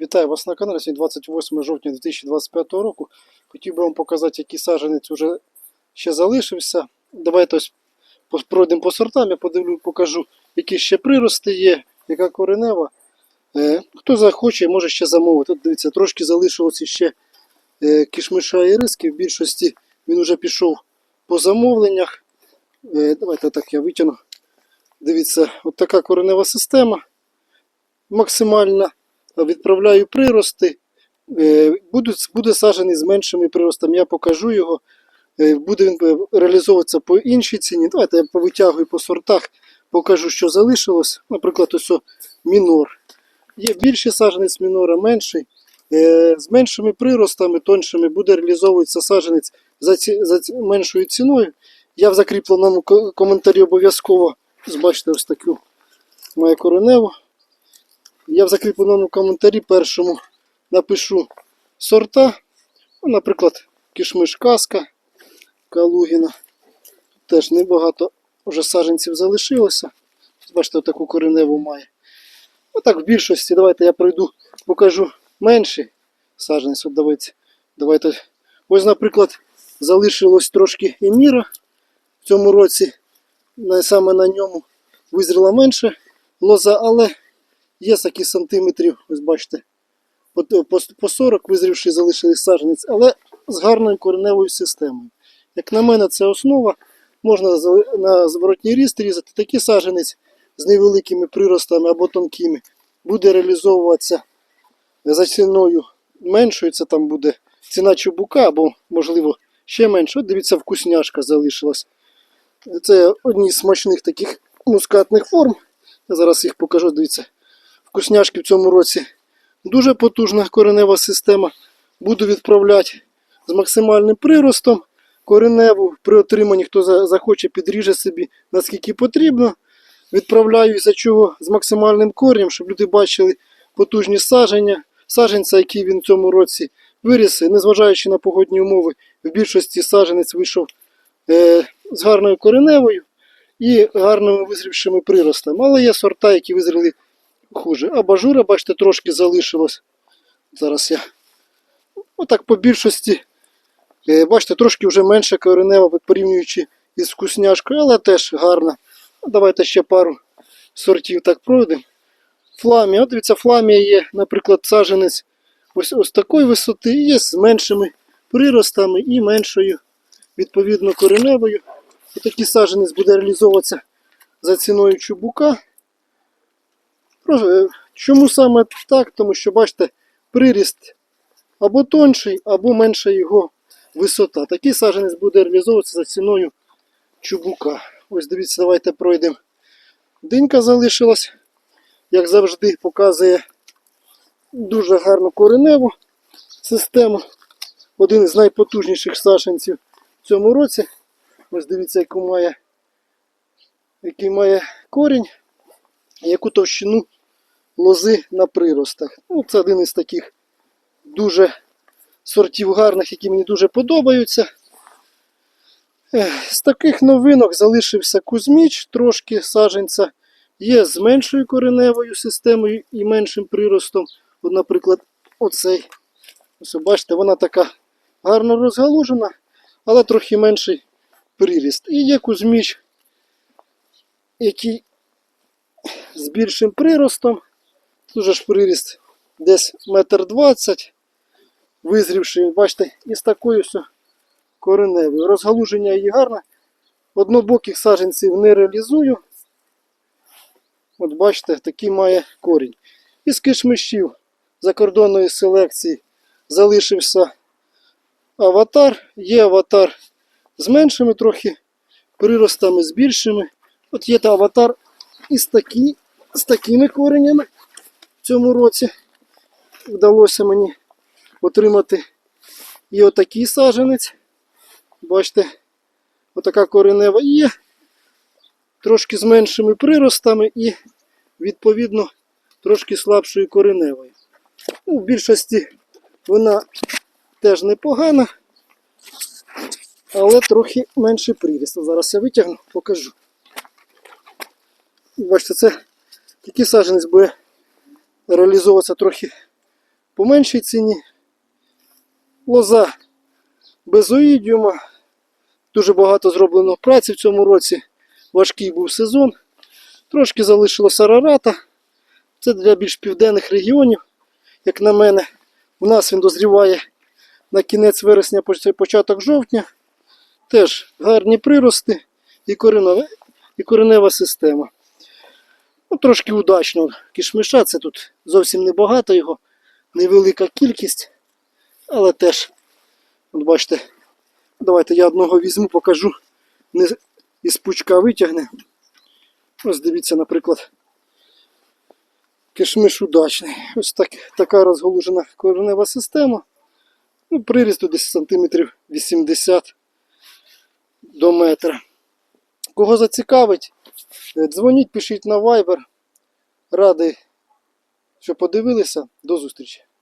Вітаю вас на каналі. Сьогодні 28 жовтня 2025 року. Хотів би вам показати, який саджанець вже ще залишився. Давайте ось пройдемо по сортам, я подивлю, покажу, які ще прирости є, яка коренева. Е, хто захоче, може ще замовити. От дивіться, трошки залишилося ще е, кішмиша і риски. В більшості він вже пішов по замовленнях. Е, давайте так я витягну. Дивіться, от така коренева система максимальна відправляю прирости. Е, Буде, буде саджений з меншими приростами, я покажу його. Е, Буде він е, реалізовуватися по іншій ціні. Давайте я повитягую по сортах, покажу, що залишилось. Наприклад, ось мінор. Є більший саджанець мінора, менший. З меншими приростами, тоншими, буде реалізовуватися саджанець за, ці, за ці- меншою ціною. Я в закріпленому коментарі обов'язково бачите ось таку маю кореневу. Я в закріпленому коментарі першому напишу сорта. Ну, наприклад, кишмиш Каска Калугіна. Теж небагато вже саджанців залишилося. Бачите, таку кореневу має. Отак в більшості. Давайте я пройду, покажу менші саджанці. От давайте, давайте. Ось, наприклад, залишилось трошки еміра в цьому році. Саме на ньому визріла менше лоза, але Є такі сантиметрів, ось бачите, по, по, по 40 визрівши залишились саджанець, але з гарною кореневою системою. Як на мене, це основа. Можна на зворотній ріст різати такий саджанець з невеликими приростами або тонкими. Буде реалізовуватися за ціною меншою, це там буде ціна чубука, або, можливо, ще менше. От дивіться, вкусняшка залишилась. Це одні з смачних таких мускатних форм. Я зараз їх покажу, дивіться вкусняшки в цьому році. Дуже потужна коренева система. Буду відправляти з максимальним приростом. Кореневу при отриманні, хто захоче, підріже собі наскільки потрібно. Відправляю за чого з максимальним коренем, щоб люди бачили потужні садження, саджанця, які він в цьому році виріс. Незважаючи на погодні умови, в більшості саджанець вийшов е, з гарною кореневою і гарними визрівшими приростами. Але є сорта, які визріли хуже. А бажура, бачите, трошки залишилось. Зараз я. Отак по більшості. е, Бачите, трошки вже менше коренева, порівнюючи із вкусняшкою, але теж гарна. Ну, Давайте ще пару сортів так пройдемо. Фламія. От дивіться, фламія є, наприклад, саджанець ось, ось такої висоти, і є з меншими приростами і меншою, відповідно, кореневою. І такий саджанець буде реалізовуватися за ціною чубука. Е, Чому саме так? Тому що, бачите, приріст або тонший, або менша його висота. Такий саджанець буде реалізовуватися за ціною чубука. Ось дивіться, давайте пройдемо. Динька залишилась, як завжди, показує дуже гарну кореневу систему. Один із найпотужніших саджанців в цьому році. Ось дивіться, яку має, який має корінь, яку товщину лози на приростах. Ну, це один із таких дуже сортів гарних, які мені дуже подобаються. З таких новинок залишився Кузьміч, трошки саджанця. Є з меншою кореневою системою і меншим приростом. От, наприклад, оцей. Ось бачите, вона така гарно розгалужена, але трохи менший приріст. І є Кузьміч, який з більшим приростом. Дуже ж приріст десь метр двадцять, визрівши, бачите, і з такою все кореневою. Розгалуження її гарне. Однобоких саджанців не реалізую. От бачите, такий має корінь. Із кишмишів закордонної селекції залишився аватар. Є аватар з меншими трохи приростами, з більшими. От є та аватар із такі, з такими коренями цьому році вдалося мені отримати і отакий саджанець. Бачите, отака коренева є. Трошки з меншими приростами і, відповідно, трошки слабшою кореневою. Ну, в більшості вона теж непогана, але трохи менший приріст. Зараз я витягну, покажу. Бачите, це такий саджанець буде реалізовуватися трохи по меншій ціні. Лоза безоїдіума. Дуже багато зроблено праці в цьому році. Важкий був сезон. Трошки залишилося рарата. Це для більш південних регіонів, як на мене. У нас він дозріває на кінець вересня, початок жовтня. Теж гарні прирости і коренева, і коренева система. Ну, трошки удачно. Кішмиша це тут зовсім небагато його, невелика кількість, але теж, от бачите, давайте я одного візьму, покажу, не із пучка витягне. Ось дивіться, наприклад, кишмиш удачний. Ось так, така розголужена коренева система. Ну, прирісту десь сантиметрів 80 до метра. Кого зацікавить, дзвоніть, пишіть на Viber. Радий, що подивилися. До зустрічі.